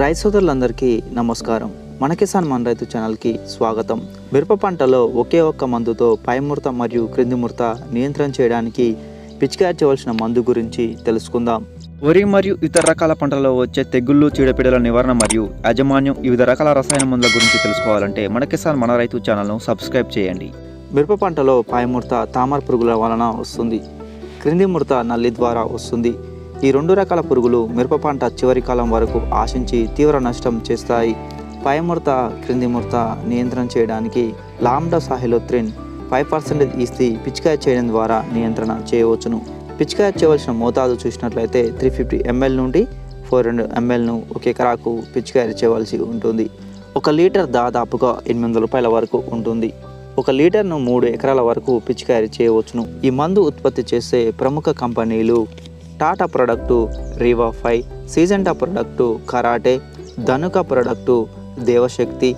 రైతు సోదరులందరికీ నమస్కారం. మన కిసాన్ మన రైతు ఛానల్కి స్వాగతం. మిరప పంటలో ఒకే ఒక్క మందుతో పై ముడత మరియు క్రింది ముడత నియంత్రణ చేయడానికి పిచికారి చేయవలసిన మందు గురించి తెలుసుకుందాం. వరి మరియు ఇతర రకాల పంటలలో వచ్చే తెగుళ్ళు చీడపీడల నివారణ మరియు యాజమాన్యం వివిధ రకాల రసాయన మందుల గురించి తెలుసుకోవాలంటే మన కిసాన్ మన రైతు ఛానల్ను సబ్స్క్రైబ్ చేయండి. మిరప పంటలో పై ముడత తామర పురుగుల వలన వస్తుంది. క్రింది ముడత నల్లి ద్వారా వస్తుంది. ఈ రెండు రకాల పురుగులు మిరప పంట చివరి కాలం వరకు ఆశించి తీవ్ర నష్టం చేస్తాయి. పై ముడత క్రింది ముడత నియంత్రణ చేయడానికి లామ్డా సాహిలోత్రిన్ ఫైవ్ పర్సెంటేజ్ ఇస్తే పిచికాయ చేయడం ద్వారా నియంత్రణ చేయవచ్చును. పిచికాయ చేయవలసిన మోతాదు చూసినట్లయితే త్రీ ఫిఫ్టీ ఎంఎల్ నుండి ఫోర్ హండ్రెడ్ ఎంఎల్ను ఒక ఎకరాకు పిచికాయ చేయవలసి ఉంటుంది. ఒక లీటర్ దాదాపుగా ఎనిమిది వందల రూపాయల వరకు ఉంటుంది. ఒక లీటర్ను మూడు ఎకరాల వరకు పిచికారీ చేయవచ్చును. ఈ మందు ఉత్పత్తి చేసే ప్రముఖ కంపెనీలు Tata product Riva five Syngenta product Karate Dhanuka product Devashakti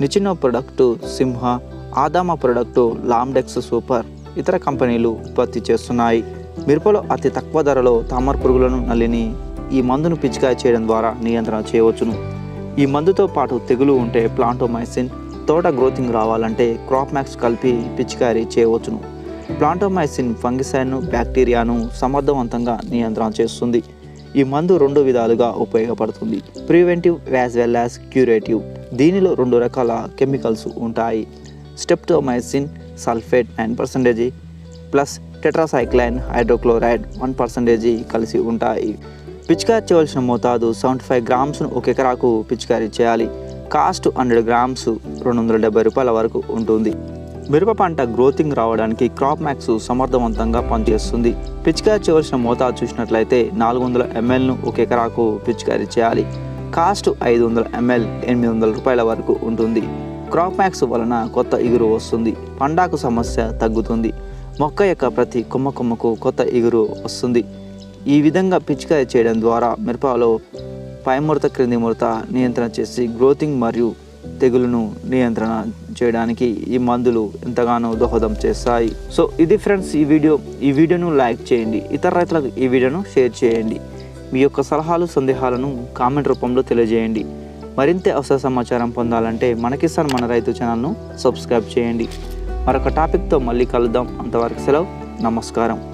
Nichino product సింహ ఆదామ ప్రొడక్టు లామ్డెక్స్ సూపర్ ఇతర కంపెనీలు ఉత్పత్తి చేస్తున్నాయి. మిరపలో అతి తక్కువ ధరలో తామర పురుగులను నల్లిని ఈ మందును పిచికాయ చేయడం ద్వారా నియంత్రణ చేయవచ్చును. ఈ మందుతో పాటు తెగులు ఉంటే ప్లాంటోమైసిన్ తోట గ్రోతింగ్ రావాలంటే క్రాప్ మ్యాక్స్ కలిపి పిచికారీ చేయవచ్చును. ప్లాంటోమైసిన్ ఫంగిసైడ్ను బ్యాక్టీరియాను సమర్థవంతంగా నియంత్రణ చేస్తుంది. ఈ మందు రెండు విధాలుగా ఉపయోగపడుతుంది. Preventive as well as curative. దీనిలో రెండు రకాల కెమికల్స్ ఉంటాయి. Streptomycin sulphate nine percentage plus tetracycline hydrochloride one percentage కలిసి ఉంటాయి. పిచికారీ చేయవలసిన మోతాదు సెవెంటీ ఫైవ్ గ్రామ్స్ను ఒక ఎకరాకు పిచికారీ చేయాలి. కాస్ట్ హండ్రెడ్ గ్రామ్స్ రెండు వందల డెబ్బై రూపాయల వరకు ఉంటుంది. మిరప పంట గ్రోతింగ్ రావడానికి క్రాప్ మ్యాక్స్ సమర్థవంతంగా పనిచేస్తుంది. పిచికారి చేయవలసిన మోతాదు చూసినట్లయితే నాలుగు వందల ఎంఎల్ను ఒక ఎకరాకు పిచికారీ చేయాలి. కాస్ట్ ఐదు వందల ఎంఎల్ ఎనిమిది వందల రూపాయల వరకు ఉంటుంది. క్రాప్ మ్యాక్స్ వలన కొత్త ఇగురు వస్తుంది. పండాకు సమస్య తగ్గుతుంది. మొక్క యొక్క ప్రతి కొమ్మ కొమ్మకు కొత్త ఇగురు వస్తుంది. ఈ విధంగా పిచికారీ చేయడం ద్వారా మిరపలో పై ముడత క్రింది ముడత నియంత్రణ చేసి గ్రోతింగ్ మరియు తెగులును నియంత్రణ చేయడానికి ఈ మందులు ఎంతగానో దోహదం చేస్తాయి. సో ఇది ఫ్రెండ్స్ ఈ వీడియో. ఈ వీడియోను లైక్ చేయండి. ఇతర రైతులకు ఈ వీడియోను షేర్ చేయండి. మీ యొక్క సలహాలు సందేహాలను కామెంట్ రూపంలో తెలియజేయండి. మరింత అవసర సమాచారం పొందాలంటే మనకిస్తాన్ మన రైతు ఛానల్ను సబ్స్క్రైబ్ చేయండి. మరొక టాపిక్తో మళ్ళీ కలుద్దాం. అంతవరకు సెలవు. నమస్కారం.